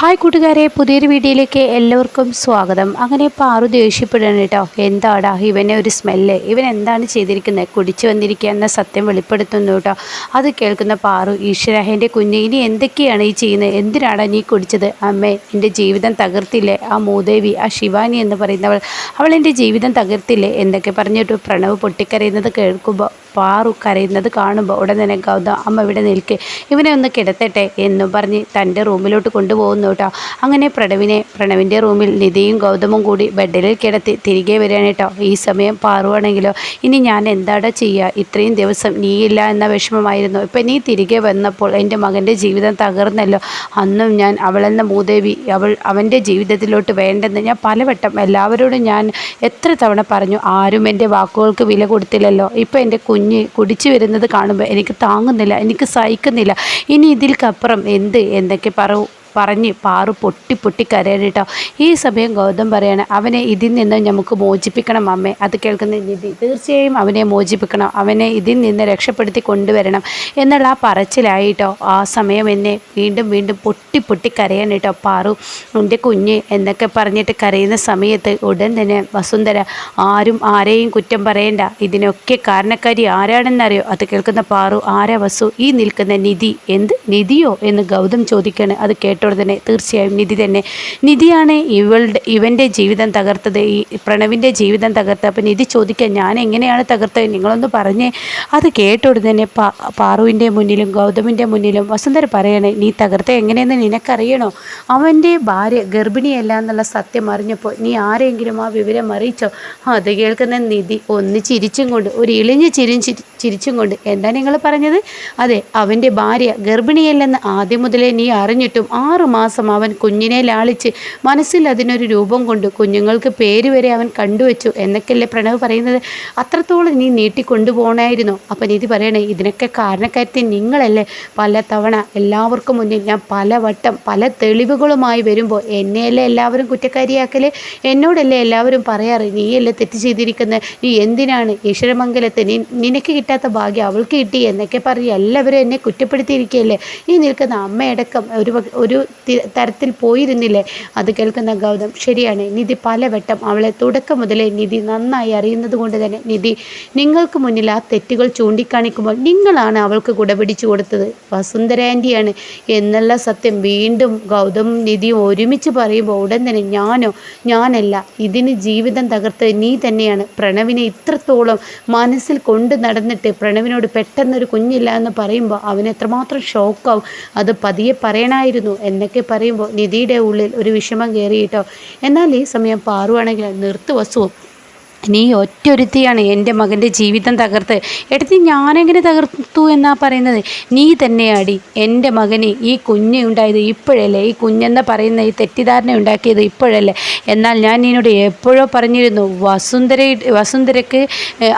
Hi കൂട്ടുകാരെ പുതിയൊരു വീഡിയോയിലേക്ക് എല്ലാവർക്കും സ്വാഗതം. അങ്ങനെ പാറു ദേഷ്യപ്പെടാണ് കേട്ടോ. എന്താടാ ഇവനെ ഒരു സ്മെല്ല്. ഇവൻ എന്താണ് ചെയ്തിരിക്കുന്നത് കുടിച്ചു വന്നിരിക്കുക എന്ന സത്യം വെളിപ്പെടുത്തുന്നു കേട്ടോ. അത് കേൾക്കുന്ന പാറു ഈശ്വരാഹേന്റെ കുഞ്ഞ് ഇനി എന്തൊക്കെയാണ് ഈ ചെയ്യുന്നത് എന്തിനാണ് നീ കുടിച്ചത്? അമ്മേ എന്റെ ജീവിതം തകർത്തില്ലേ? ആ മൂദേവി ആ ശിവാനി എന്ന് പറയുന്നവൾ അവൾ എന്റെ ജീവിതം തകർത്തില്ലേ? എന്തൊക്കെ പറഞ്ഞിട്ട് പ്രണവ് പൊട്ടിക്കരയുന്നത് കേൾക്കുമ്പോൾ പാറു കരയുന്നത് കാണുമ്പോൾ ഉടൻ തന്നെ ഗൗതം അമ്മ ഇവിടെ നിൽക്കെ. ഇവനെ ഒന്ന് കിടത്തട്ടെ എന്നും പറഞ്ഞ് തന്റെ റൂമിലോട്ട് കൊണ്ടുപോകുന്നു കേട്ടോ. അങ്ങനെ പ്രണവിനെ പ്രണവിന്റെ റൂമിൽ നിധിയും ഗൗതമും കൂടി ബെഡിൽ കിടത്തി തിരികെ വരികയാണ് കേട്ടോ. ഈ സമയം പാറുവാണെങ്കിലോ ഇനി ഞാൻ എന്താടാ ചെയ്യുക ഇത്രയും ദിവസം നീയില്ല എന്ന വിഷമമായിരുന്നു. ഇപ്പം നീ തിരികെ വന്നപ്പോൾ എന്റെ മകന്റെ ജീവിതം തകർന്നല്ലോ. അന്നും ഞാൻ അവളെന്ന മൂദേവി അവൾ അവന്റെ ജീവിതത്തിലോട്ട് വേണ്ടെന്ന് ഞാൻ പലവട്ടം എല്ലാവരോടും ഞാൻ എത്ര തവണ പറഞ്ഞു ആരും എന്റെ വാക്കുകൾക്ക് വില കൊടുത്തില്ലല്ലോ. ഇപ്പം എന്റെ കുഞ്ഞ് കുടിച്ചു വരുന്നത് കാണുമ്പോൾ എനിക്ക് താങ്ങുന്നില്ല എനിക്ക് സഹിക്കുന്നില്ല. ഇനി ഇതിൽക്കപ്പുറം എന്ത്? എന്തൊക്കെ പറ പറഞ്ഞ് പാറു പൊട്ടി പൊട്ടി കരയട്ടോ ഈ സമയം ഗൗതം പറയാണ് അവനെ ഇതിൽ നിന്ന് നമുക്ക് മോചിപ്പിക്കണം അമ്മേ. അത് കേൾക്കുന്ന നിധി തീർച്ചയായും അവനെ മോചിപ്പിക്കണം അവനെ ഇതിൽ നിന്ന് രക്ഷപ്പെടുത്തി കൊണ്ടുവരണം. എന്നുള്ള ആ പറച്ചിലായിട്ടോ ആ സമയം എന്നെ വീണ്ടും വീണ്ടും പൊട്ടി പൊട്ടി കരയാൻ കേട്ടോ. പാറു എന്റെ കുഞ്ഞ് എന്നൊക്കെ പറഞ്ഞിട്ട് കരയുന്ന സമയത്ത് ഉടൻ തന്നെ വസുന്ധര ആരും ആരെയും കുറ്റം പറയണ്ട. ഇതിനൊക്കെ കാരണക്കാരി ആരാണെന്നറിയോ? അത് കേൾക്കുന്ന പാറു ആരാ വസു? ഈ നിൽക്കുന്ന നിധി. എന്ത്? നിധിയോ? എന്ന് ഗൗതം ചോദിക്കുകയാണ് അത് കേട്ടോടെ തന്നെ തീർച്ചയായും നിധി തന്നെ. നിധിയാണ് ഇവളുടെ ഇവന്റെ ജീവിതം തകർത്തത്. ഈ പ്രണവിന്റെ ജീവിതം തകർത്തത്. അപ്പം നിധി ചോദിക്കാൻ ഞാൻ എങ്ങനെയാണ് തകർത്തത്? നിങ്ങളൊന്ന് പറഞ്ഞേ അത് കേട്ടോടെ തന്നെ പാറുവിന്റെ മുന്നിലും ഗൗതമിന്റെ മുന്നിലും വസുന്ധര പറയണേ നീ തകർത്ത എങ്ങനെയെന്ന് നിനക്കറിയണോ? അവന്റെ ഭാര്യ ഗർഭിണിയല്ല എന്നുള്ള സത്യം അറിഞ്ഞപ്പോൾ നീ ആരെങ്കിലും ആ വിവരം അറിയിച്ചോ? അത് കേൾക്കുന്ന നിധി ഒന്ന് ചിരിച്ചും കൊണ്ട് ഒരു ഇളിഞ്ഞ് ചിരി ചിരിച്ചും കൊണ്ട് എന്താ നിങ്ങൾ പറഞ്ഞത്? അതെ അവന്റെ ഭാര്യ ഗർഭിണിയല്ലെന്ന് ആദ്യം മുതലേ നീ അറിഞ്ഞിട്ടും ആറു മാസം അവൻ കുഞ്ഞിനെ ലാളിച്ച് മനസ്സിൽ അതിനൊരു രൂപം കൊണ്ട് കുഞ്ഞുങ്ങൾക്ക് പേര് വരെ അവൻ കണ്ടുവച്ചു എന്നൊക്കെയല്ലേ പ്രണവ് പറയുന്നത്? അത്രത്തോളം നീ നീട്ടിക്കൊണ്ടുപോകണമായിരുന്നു അപ്പം നീതി പറയണേ ഇതിനൊക്കെ കാരണക്കാരത്തെ നിങ്ങളല്ലേ. പല തവണ എല്ലാവർക്കും മുന്നിൽ ഞാൻ പല വട്ടം പല തെളിവുകളുമായി വരുമ്പോൾ എന്നെയല്ലേ എല്ലാവരും കുറ്റക്കാരിയാക്കൽ? എന്നോടല്ലേ എല്ലാവരും പറയാറ്? നീയല്ലേ തെറ്റ് ചെയ്തിരിക്കുന്നത് നീ എന്തിനാണ് ഈശ്വരമംഗലത്ത് നീ നിനക്ക് കിട്ടാത്ത ഭാഗ്യം അവൾക്ക് കിട്ടി എന്നൊക്കെ പറഞ്ഞ് എല്ലാവരും എന്നെ കുറ്റപ്പെടുത്തിയിരിക്കുകയല്ലേ? ഈ നിൽക്കുന്ന അമ്മയടക്കം ഒരു വക- തരത്തിൽ പോയിരുന്നില്ലേ? അത് കേൾക്കുന്ന ഗൗതം ശരിയാണ് നിധി പലവട്ടം അവളെ തുടക്കം മുതലേ നിധി നന്നായി അറിയുന്നത് കൊണ്ട് തന്നെ നിധി നിങ്ങൾക്ക് മുന്നിൽ ആ തെറ്റുകൾ ചൂണ്ടിക്കാണിക്കുമ്പോൾ നിങ്ങളാണ് അവൾക്ക് കുടപിടിച്ചു കൊടുത്തത്. വസുന്ധര ആന്റിയാണ് എന്നുള്ള സത്യം വീണ്ടും ഗൗതം നിധിയും ഒരുമിച്ച് പറയുമ്പോൾ ഉടൻ തന്നെ ഞാനോ ഞാനല്ല ഇതിന് ജീവിതം തകർത്ത് നീ തന്നെയാണ്. പ്രണവിനെ ഇത്രത്തോളം മനസ്സിൽ കൊണ്ട് നടന്നിട്ട് പ്രണവിനോട് പെട്ടെന്നൊരു കുഞ്ഞില്ല എന്ന് പറയുമ്പോൾ അവൻ എത്രമാത്രം ഷോക്കാവും. അത് പതിയെ പറയണമായിരുന്നു എന്നൊക്കെ പറയുമ്പോൾ നിധിയുടെ ഉള്ളിൽ ഒരു വിഷമം കയറിയിട്ടോ എന്നാൽ ഈ സമയം പാറുവാണെങ്കിൽ നിർത്തു വസുവും. നീ ഒറ്റൊരുത്തിയാണ് എന്റെ മകന്റെ ജീവിതം തകർത്ത്. എടുത്ത് ഞാനെങ്ങനെ തകർത്തു എന്നാ പറയുന്നത്? നീ തന്നെയാടി എന്റെ മകന് ഈ കുഞ്ഞ് ഉണ്ടായത് ഇപ്പോഴല്ലേ? ഈ കുഞ്ഞെന്ന് പറയുന്ന ഈ തെറ്റിദ്ധാരണ ഉണ്ടാക്കിയത് ഇപ്പോഴല്ലേ? എന്നാൽ ഞാൻ നിന്നോട് എപ്പോഴോ പറഞ്ഞിരുന്നു വസുന്ധര വസുന്ധരക്ക്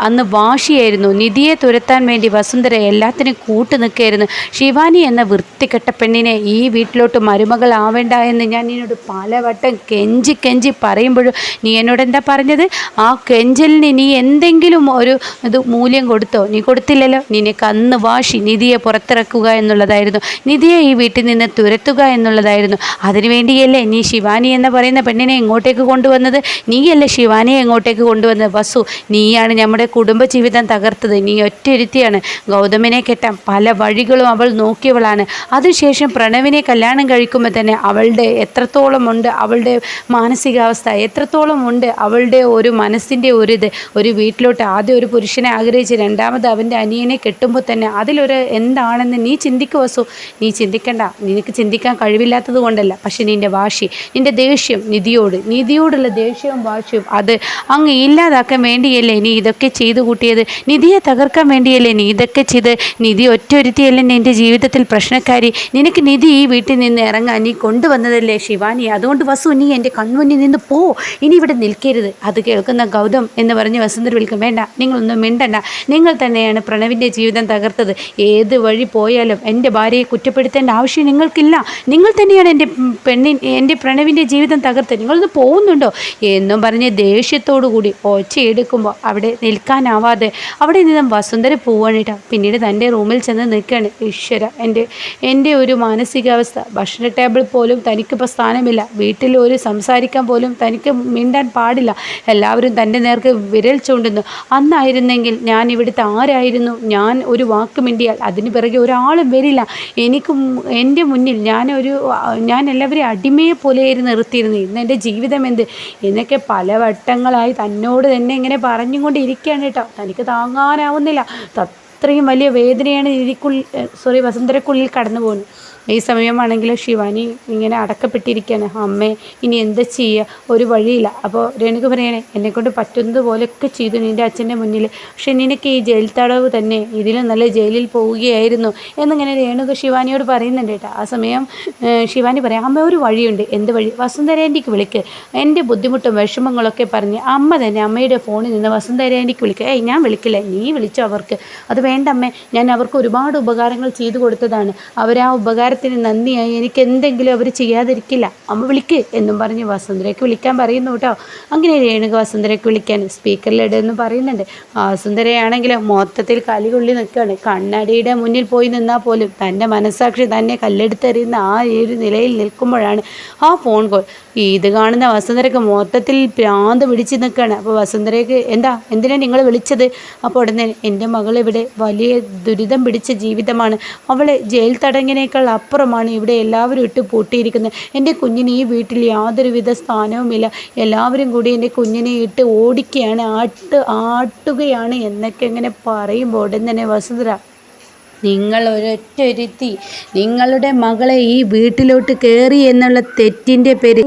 അന്ന് വാശിയായിരുന്നു. നിധിയെ തുരത്താൻ വേണ്ടി വസുന്ധര എല്ലാത്തിനും കൂട്ടു നിൽക്കുകയായിരുന്നു. ശിവാനി എന്ന വൃത്തികെട്ട പെണ്ണിനെ ഈ വീട്ടിലോട്ട് മരുമകൾ മരുമകളാവേണ്ട എന്ന് ഞാൻ നിന്നോട് പലവട്ടം കെഞ്ചി കെഞ്ചി പറയുമ്പോഴും നീ എന്നോട് എന്താ പറഞ്ഞത്? ആ കെഞ്ചലിന് നീ എന്തെങ്കിലും ഒരു ഇത് മൂല്യം കൊടുത്തോ? നീ കൊടുത്തില്ലല്ലോ. നിനക്ക് അന്ന് വാശി നിധിയെ പുറത്തിറക്കുക എന്നുള്ളതായിരുന്നു. നിധിയെ ഈ വീട്ടിൽ നിന്ന് തുരത്തുക എന്നുള്ളതായിരുന്നു. അതിനുവേണ്ടിയല്ലേ നീ ശിവാനി എന്ന് പറയുന്ന പെണ്ണിനെ ഇങ്ങോട്ടേക്ക് കൊണ്ടുവന്നത്? നീയല്ലേ ശിവാനിയെ ഇങ്ങോട്ടേക്ക് കൊണ്ടുവന്നത്? വസു നീയാണ് നമ്മുടെ കുടുംബജീവിതം തകർത്തത്. നീ ഒറ്റരുത്തിയാണ് ഗൗതമിനെ കെട്ടാൻ പല വഴികളും അവൾ നോക്കിയവളാണ്. അതിനുശേഷം പ്രണവിനെ കല്യാണം കഴിക്കുമ്പോൾ തന്നെ അവളുടെ എത്രത്തോളം ഉണ്ട് അവളുടെ മാനസികാവസ്ഥ എത്രത്തോളം ഉണ്ട് അവളുടെ ഒരു മനസ്സിന്റെ ഒരു ഇത് ഒരു വീട്ടിലോട്ട് ആദ്യം ഒരു പുരുഷനെ ആഗ്രഹിച്ച് രണ്ടാമത് അവന്റെ അനിയനെ കെട്ടുമ്പോൾ തന്നെ അതിലൊരു എന്താണെന്ന് നീ ചിന്തിക്കുക വസു. നീ ചിന്തിക്കണ്ട നിനക്ക് ചിന്തിക്കാൻ കഴിവില്ലാത്തത് കൊണ്ടല്ല. പക്ഷേ നിന്റെ വാശി നിന്റെ ദേഷ്യം നിധിയോട് നിധിയോടുള്ള ദേഷ്യവും വാശിയും അത് അങ്ങ് ഇല്ലാതാക്കാൻ വേണ്ടിയല്ലേ നീ ഇതൊക്കെ ചെയ്തു കൂട്ടിയത്? നിധിയെ തകർക്കാൻ വേണ്ടിയല്ലേ നീ ഇതൊക്കെ ചെയ്ത്? നിധി ഒറ്റൊരുത്തിയല്ലേ നിന്റെ ജീവിതത്തിൽ പ്രശ്നക്കാരി? നിനക്ക് നിധി ഈ വീട്ടിൽ നിന്ന് ഇറങ്ങാൻ നീ കൊണ്ടുവന്നതല്ലേ ശിവാനി? അതുകൊണ്ട് വസു നീ എന്റെ കൺമുന്നിൽ നിന്ന് പോ. ഇനി ഇവിടെ നിൽക്കരുത്. അത് കേൾക്കുന്ന ഗൗതം ഗൗതം എന്ന് പറഞ്ഞ് വസന്തർ വിൽക്കും വേണ്ട നിങ്ങളൊന്നും മിണ്ടണ്ട. നിങ്ങൾ തന്നെയാണ് പ്രണവിന്റെ ജീവിതം തകർത്തത്. ഏത് വഴി പോയാലും എന്റെ ഭാര്യയെ കുറ്റപ്പെടുത്തേണ്ട ആവശ്യം നിങ്ങൾക്കില്ല. നിങ്ങൾ തന്നെയാണ് എന്റെ പെണ്ണിൻ എന്റെ പ്രണവിന്റെ ജീവിതം തകർത്തത്. നിങ്ങളൊന്ന് പോകുന്നുണ്ടോ? എന്നും പറഞ്ഞ് ദേഷ്യത്തോടു കൂടി ഒച്ചയെടുക്കുമ്പോൾ അവിടെ നിൽക്കാനാവാതെ അവിടെ നിന്നും വസുന്ധര പോവാണിട്ടാ പിന്നീട് തന്റെ റൂമിൽ ചെന്ന് നിൽക്കുകയാണ്. ഈശ്വര എന്റെ എന്റെ ഒരു മാനസികാവസ്ഥ. ഭക്ഷണ ടേബിൾ പോലും തനിക്കിപ്പോൾ സ്ഥാനമില്ല. വീട്ടിൽ ഒരു സംസാരിക്കാൻ പോലും തനിക്ക് മിണ്ടാൻ പാടില്ല. എല്ലാവരും തന്റെ നേർക്ക് വിരൽ ചൂണ്ടുന്നു. അന്നായിരുന്നെങ്കിൽ ഞാൻ ഇവിടുത്തെ ആരായിരുന്നു? ഞാൻ ഒരു വാക്ക് മിണ്ടിയാൽ അതിന് പിറകെ ഒരാളും വരില്ല. എനിക്ക് എന്റെ മുന്നിൽ ഞാനൊരു ഞാൻ എല്ലാവരെയും അടിമയെ പോലെയായിരുന്നു നിർത്തിയിരുന്നു ഇന്ന് എന്റെ ജീവിതം എന്ത്? എന്നൊക്കെ പല വട്ടങ്ങളായി തന്നോട് തന്നെ ഇങ്ങനെ പറഞ്ഞുകൊണ്ടിരിക്കുകയാണ് കേട്ടോ. തനിക്ക് താങ്ങാനാവുന്നില്ല. അത്രയും വലിയ വേദനയാണ് ഇതിക്കുള്ളിൽ സോറി വസന്തരക്കുള്ളിൽ കടന്നു പോകുന്നത് ഈ സമയമാണെങ്കിൽ ശിവാനി ഇങ്ങനെ അടക്കപ്പെട്ടിരിക്കുകയാണ്. അമ്മേ ഇനി എന്താ ചെയ്യുക ഒരു വഴിയില്ല. അപ്പോൾ രേണുക പറയണേ എന്നെക്കൊണ്ട് പറ്റുന്നത് പോലെയൊക്കെ ചെയ്തു നിന്റെ അച്ഛന്റെ മുന്നിൽ പക്ഷെ നിനക്ക് ഈ ജയിൽ തടവ് തന്നെ ഇതിലും നല്ല ജയിലിൽ പോവുകയായിരുന്നു. എന്നിങ്ങനെ രേണുക ശിവാനിയോട് പറയുന്നുണ്ട് കേട്ടോ. ആ സമയം ശിവാനി പറയാം അമ്മ ഒരു വഴിയുണ്ട്. എന്ത് വഴി? വസുന്ധരേന്റെക്ക് വിളിക്ക്. എന്റെ ബുദ്ധിമുട്ടും വിഷമങ്ങളൊക്കെ പറഞ്ഞ് അമ്മ തന്നെ അമ്മയുടെ ഫോണിൽ നിന്ന് വസുന്ധരേന്റെക്ക് വിളിക്കുക ഏയ് ഞാൻ വിളിക്കില്ല. നീ വിളിച്ചോ അവർക്ക്. അത് വേണ്ട അമ്മേ. ഞാൻ അവർക്ക് ഒരുപാട് ഉപകാരങ്ങൾ ചെയ്തു കൊടുത്തതാണ്. അവരാ ആ ഉപകാരത്തിന് നന്ദിയായി. എനിക്ക് എന്തെങ്കിലും അവർ ചെയ്യാതിരിക്കില്ല. അമ്മ വിളിക്ക് എന്നും പറഞ്ഞ് വസുന്ധരയ്ക്ക് വിളിക്കാൻ പറയുന്നു കേട്ടോ. അങ്ങനെ രേണുക വസുന്ധരയ്ക്ക് വിളിക്കാൻ സ്പീക്കറിലിടുന്നു പറയുന്നുണ്ട്. വസുന്ധരയാണെങ്കിൽ മൊത്തത്തിൽ കലികൊള്ളി നിൽക്കുകയാണ്. കണ്ണടിയുടെ മുന്നിൽ പോയി നിന്നാൽ പോലും തന്റെ മനസ്സാക്ഷി തന്നെ കല്ലെടുത്തെറിയുന്ന ആ ഒരു നിലയിൽ നിൽക്കുമ്പോഴാണ് ആ ഫോൺ കോൾ ഇത് കാണുന്ന വസുന്ധരയ്ക്ക് മൊത്തത്തിൽ പ്രാന്ത് പിടിച്ച് നിൽക്കുകയാണ്. അപ്പോൾ വസുന്ധരയ്ക്ക് എന്താ? എന്തിനാണ് നിങ്ങൾ വിളിച്ചത്? അപ്പോൾ ഉടനെ എന്റെ മകൾ ഇവിടെ വലിയ ദുരിതം പിടിച്ച ജീവിതമാണ്. അവളെ ജയിൽ തടങ്ങിനേക്കാൾ അപ്പുറമാണ് ഇവിടെ എല്ലാവരും ഇട്ട് പൂട്ടിയിരിക്കുന്നത്. എന്റെ കുഞ്ഞിന് ഈ വീട്ടിൽ യാതൊരുവിധ സ്ഥാനവുമില്ല. എല്ലാവരും കൂടി എന്റെ കുഞ്ഞിനെ ഇട്ട് ഓടിക്കുകയാണ്. ആട്ട് ആട്ടുകയാണ് എന്നൊക്കെ ഇങ്ങനെ പറയുമ്പോൾ ഉടൻ തന്നെ വസുന്ധര നിങ്ങൾ ഒരൊറ്റൊരുത്തി. നിങ്ങളുടെ മകളെ ഈ വീട്ടിലോട്ട് കയറി എന്നുള്ള തെറ്റിന്റെ പേര്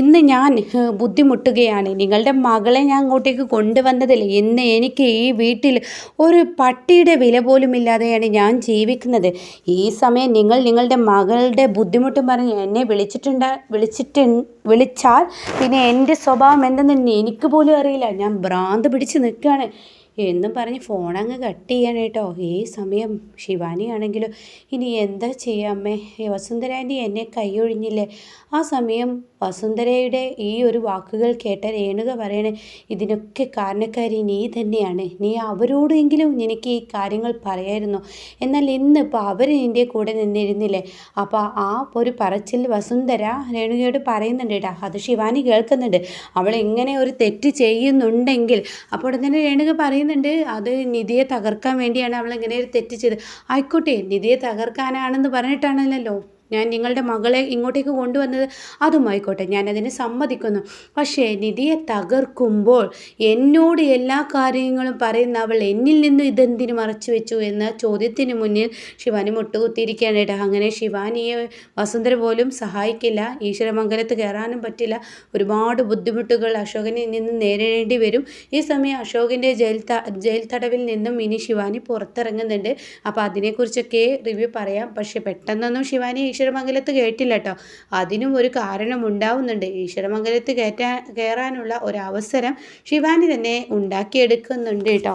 ഇന്ന് ഞാൻ ബുദ്ധിമുട്ടുകയാണ്. നിങ്ങളുടെ മകളെ ഞാൻ അങ്ങോട്ടേക്ക് കൊണ്ടുവന്നതിൽ ഇന്ന് എനിക്ക് ഈ വീട്ടിൽ ഒരു പട്ടിയുടെ വില പോലും ഇല്ലാതെയാണ് ഞാൻ ജീവിക്കുന്നത്. ഈ സമയം നിങ്ങൾ നിങ്ങളുടെ മകളുടെ ബുദ്ധിമുട്ടും പറഞ്ഞ് എന്നെ വിളിച്ചിട്ടുണ്ട് വിളിച്ചിട്ട് വിളിച്ചാൽ പിന്നെ എന്റെ സ്വഭാവം എന്തെന്ന് എനിക്ക് പോലും അറിയില്ല. ഞാൻ ഭ്രാന്ത് പിടിച്ച് നിൽക്കുകയാണ്. എന്നും പറഞ്ഞ് ഫോൺ അങ്ങ് കട്ട്. ചെയ്യാനായിട്ടോ ഈ സമയം ശിവാനി ആണെങ്കിലും ഇനി എന്താ ചെയ്യുക അമ്മേ? എന്നെ കൈയൊഴിഞ്ഞില്ലേ ആ സമയം വസുന്ധരയുടെ ഈ ഒരു വാക്കുകൾ കേട്ട രേണുക പറയണേ ഇതിനൊക്കെ കാരണക്കാരി നീ തന്നെയാണ്. നീ അവരോടെങ്കിലും എനിക്ക് ഈ കാര്യങ്ങൾ പറയായിരുന്നു. എന്നാൽ ഇന്നിപ്പോൾ അവർ നിന്റെ കൂടെ നിന്നിരുന്നില്ലേ? അപ്പോൾ ആ ഒരു പറച്ചിൽ വസുന്ധര രേണുകയോട് പറയുന്നുണ്ട് കേട്ടോ. അത് ശിവാനി കേൾക്കുന്നുണ്ട്. അവൾ ഇങ്ങനെ ഒരു തെറ്റ് ചെയ്യുന്നുണ്ടെങ്കിൽ അപ്പോൾ തന്നെ രേണുക പറയുന്നുണ്ട് അത് നിധിയെ തകർക്കാൻ വേണ്ടിയാണ് അവളിങ്ങനെ ഒരു തെറ്റ് ചെയ്തത്. ആയിക്കോട്ടെ നിധിയെ തകർക്കാനാണെന്ന് പറഞ്ഞിട്ടാണല്ലോ. ഞാൻ നിങ്ങളുടെ മകളെ ഇങ്ങോട്ടേക്ക് കൊണ്ടുവന്നത് അതുമായിക്കോട്ടെ ഞാനതിന് സമ്മതിക്കുന്നു. പക്ഷേ നിധിയെ തകർക്കുമ്പോൾ എന്നോട് എല്ലാ കാര്യങ്ങളും പറയുന്ന അവൾ എന്നിൽ നിന്നും ഇതെന്തിനു മറച്ചു വെച്ചു എന്ന ചോദ്യത്തിന് മുന്നിൽ ശിവാനി മുട്ടുകുത്തിയിരിക്കുകയാണ് കേട്ടോ. അങ്ങനെ ശിവാനിയെ വസുന്ധര പോലും സഹായിക്കില്ല ഈശ്വരമംഗലത്ത് കയറാനും പറ്റില്ല. ഒരുപാട് ബുദ്ധിമുട്ടുകൾ അശോകനിൽ നിന്ന് നേരിടേണ്ടി വരും. ഈ സമയം അശോകിന്റെ ജയിൽ ജയിൽ തടവിൽ നിന്നും ഇനി ശിവാനി പുറത്തിറങ്ങുന്നുണ്ട്. അപ്പോൾ അതിനെക്കുറിച്ചൊക്കെ റിവ്യൂ പറയാം. പക്ഷേ പെട്ടെന്നൊന്നും ശിവാനി ഈശ്വരമംഗലത്ത് കേട്ടില്ല കേട്ടോ അതിനും ഒരു കാരണം ഉണ്ടാവുന്നുണ്ട്. ഈശ്വരമംഗലത്ത് കയറ്റാൻ കയറാനുള്ള ഒരവസരം ശിവാനി തന്നെ ഉണ്ടാക്കിയെടുക്കുന്നുണ്ട് കേട്ടോ